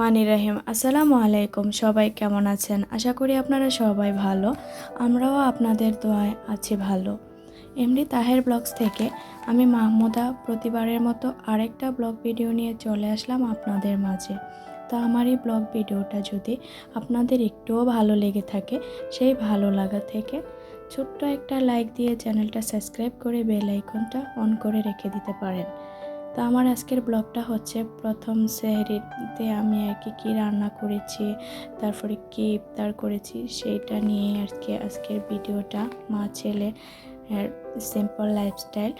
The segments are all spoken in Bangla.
মানি রাহিম। আসসালামু আলাইকুম, সবাই কেমন আছেন? আশা করি আপনারা সবাই ভালো। আমরাও আপনাদের দোয়ায় আছি ভালো। এমডি তাহের ব্লগস থেকে আমি মাহমুদা প্রতিবারের মতো আরেকটা ব্লগ ভিডিও নিয়ে চলে আসলাম আপনাদের মাঝে। তো আমার এই ব্লগ ভিডিওটা যদি আপনাদের একটুও ভালো লেগে থাকে, সেই ভালো লাগা থেকে ছোট্ট একটা লাইক দিয়ে চ্যানেলটা সাবস্ক্রাইব করে বেল আইকনটা অন করে রেখে দিতে পারেন। তো আমার আজকের ব্লগটা হচ্ছে প্রথম সেহরিতে আমি আর কি, কী রান্না করেছি, তারপরে কী ইফতার করেছি, সেইটা নিয়ে আর কি আজকের ভিডিওটা। মা, ছেলে সিম্পল লাইফস্টাইল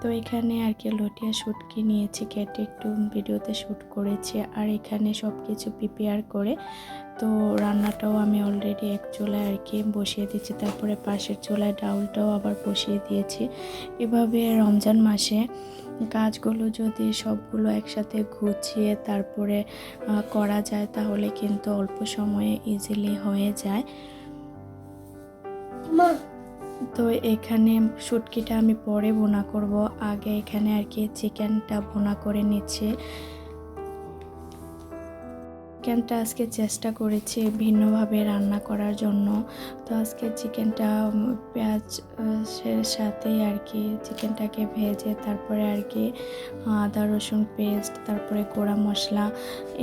তো এখানে আর কি লটিয়া শুটকি নিয়েছি, কেটে একটু ভিডিওতে শ্যুট করেছি আর এখানে সব কিছু প্রিপেয়ার করে তো রান্নাটাও আমি অলরেডি এক চুলায় আর কি বসিয়ে দিয়েছি। তারপরে পাশের চুলায় ডাউলটাও আবার বসিয়ে দিয়েছি। এভাবে রমজান মাসে কাজগুলো যদি সবগুলো একসাথে গুছিয়ে তারপরে করা যায় তাহলে কিন্তু অল্প সময়ে ইজিলি হয়ে যায়। তো এখানে শুটকিটা আমি পরে বোনা করব। আগে এখানে আর কি চিকেনটা বোনা করে নিচ্ছি। চিকেনটা আজকে চেষ্টা করেছি ভিন্নভাবে রান্না করার জন্য। তো আজকে চিকেনটা পেঁয়াজ সাথে আর কি চিকেনটাকে ভেজে তারপরে আর কি আদা, রসুন পেস্ট, তারপরে গোড়া মশলা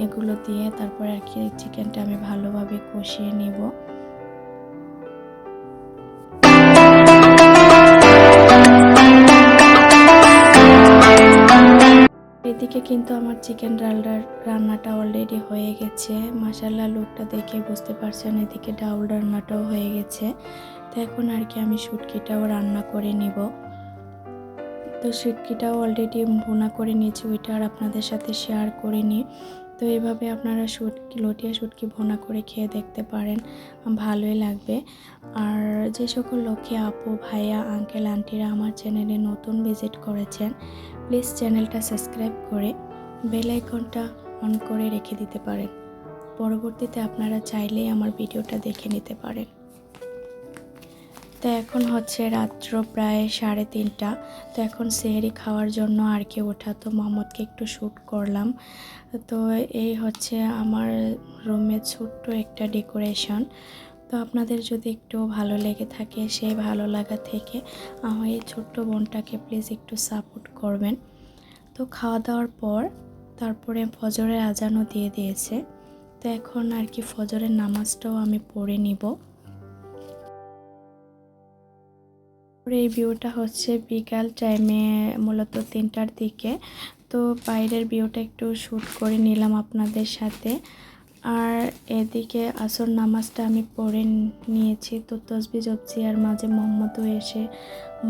এগুলো দিয়ে তারপরে আর কি চিকেনটা আমি ভালোভাবে কষিয়ে নিব। এদিকে কিন্তু আমার চিকেন ডালডার রান্নাটা অলরেডি হয়ে গেছে। মাসাল্লা লুকটা দেখে বুঝতে পারছেন এদিকে ডাউল রান্নাটাও হয়ে গেছে। তো এখন আর কি আমি শুটকিটাও রান্না করে নিব। তো শুটকিটাও অলরেডি ভুনা করে নিয়েছি, ওইটা আর আপনাদের সাথে শেয়ার করে করিনি। তো এভাবে আপনারা শুটকি, লটিয়া শুটকি ভুনা করে খেয়ে দেখতে পারেন, ভালোই লাগবে। আর যে সকল লোকে আপু, ভাইয়া আঙ্কেল আন্টিরা আমার চ্যানেলে নতুন ভিজিট করেছেন প্লিজ চ্যানেলটা সাবস্ক্রাইব করে বেল আইকনটা অন করে রেখে দিতে পারেন। পরবর্তীতে আপনারা চাইলেই আমার ভিডিওটা দেখে নিতে পারেন। তো এখন হচ্ছে রাত্র প্রায় সাড়ে তিনটা। তো এখন সেহেরি খাওয়ার জন্য আর কি ওঠা। তো মোহাম্মদকে একটু শ্যুট করলাম। তো এই হচ্ছে আমার রুমের ছোট্ট একটা ডেকোরেশন। তো আপনাদের যদি একটু ভালো লেগে থাকে, সেই ভালো লাগা থেকে আমার এই ছোট্ট বোনটাকে প্লিজ একটু সাপোর্ট করবেন। তো খাওয়া দাওয়ার পর তারপরে ফজরের আজানও দিয়ে দিয়েছে। তো এখন আর কি ফজরের নামাজটাও আমি পড়ে নিব। এই ভিউটা হচ্ছে বিকাল টাইমে মূলত তিনটার দিকে। তো বাইরের ভিউটা একটু শ্যুট করে নিলাম আপনাদের সাথে। আর এদিকে আসর নামাজটা আমি পড়ে নিয়েছি। তো তসবি জপসিয়ার মাঝে মোহাম্মদও এসে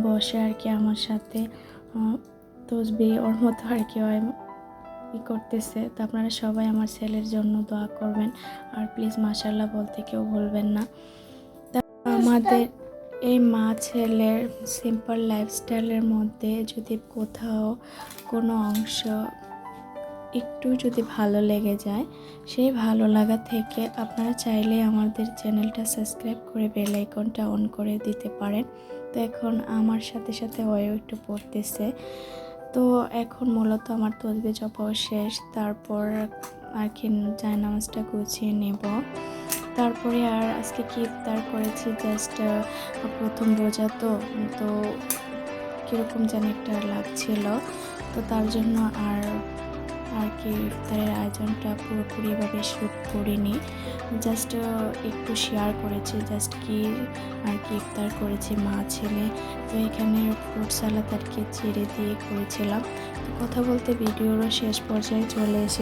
বসে আর কি আমার সাথে। তসবি ওর মতো আর কি হয় ই করতেছে। তো আপনারা সবাই আমার ছেলের জন্য দোয়া করবেন। আর প্লিজ মাশাল্লাহ বলতে কেউ বলবেন না। তা আমাদের এই মা ছেলের সিম্পল লাইফস্টাইলের মধ্যে যদি কোথাও কোনো অংশ একটু যদি ভালো লেগে যায়, সেই ভালো লাগা থেকে আপনারা চাইলে আমাদের চ্যানেলটা সাবস্ক্রাইব করে বেল আইকনটা অন করে দিতে পারেন। তো এখন আমার সাথে সাথে ওয়ও একটু পড়তেছে। তো এখন মূলত আমার তসবি জপাও শেষ, তারপর আর কি জায় নামাজটা গুছিয়ে নেব। তারপরে আর আজকে কি ইফতার করেছি জাস্ট প্রথম রোজা তো তো কীরকম যেন একটা লাগছিল। তো তার জন্য আর আর কি ইফতারের আয়োজনটা পুরোপুরিভাবে শ্যুট করিনি। জাস্ট একটু শেয়ার করেছি জাস্ট কি আর কি ইফতার করেছি মা, ছেলে। তো এখানে ফ্রুট সালাদ আর কি চিড়ে দিয়ে করেছিলাম। কথা বলতে ভিডিওরও শেষ পর্যায়ে চলে এসেছি।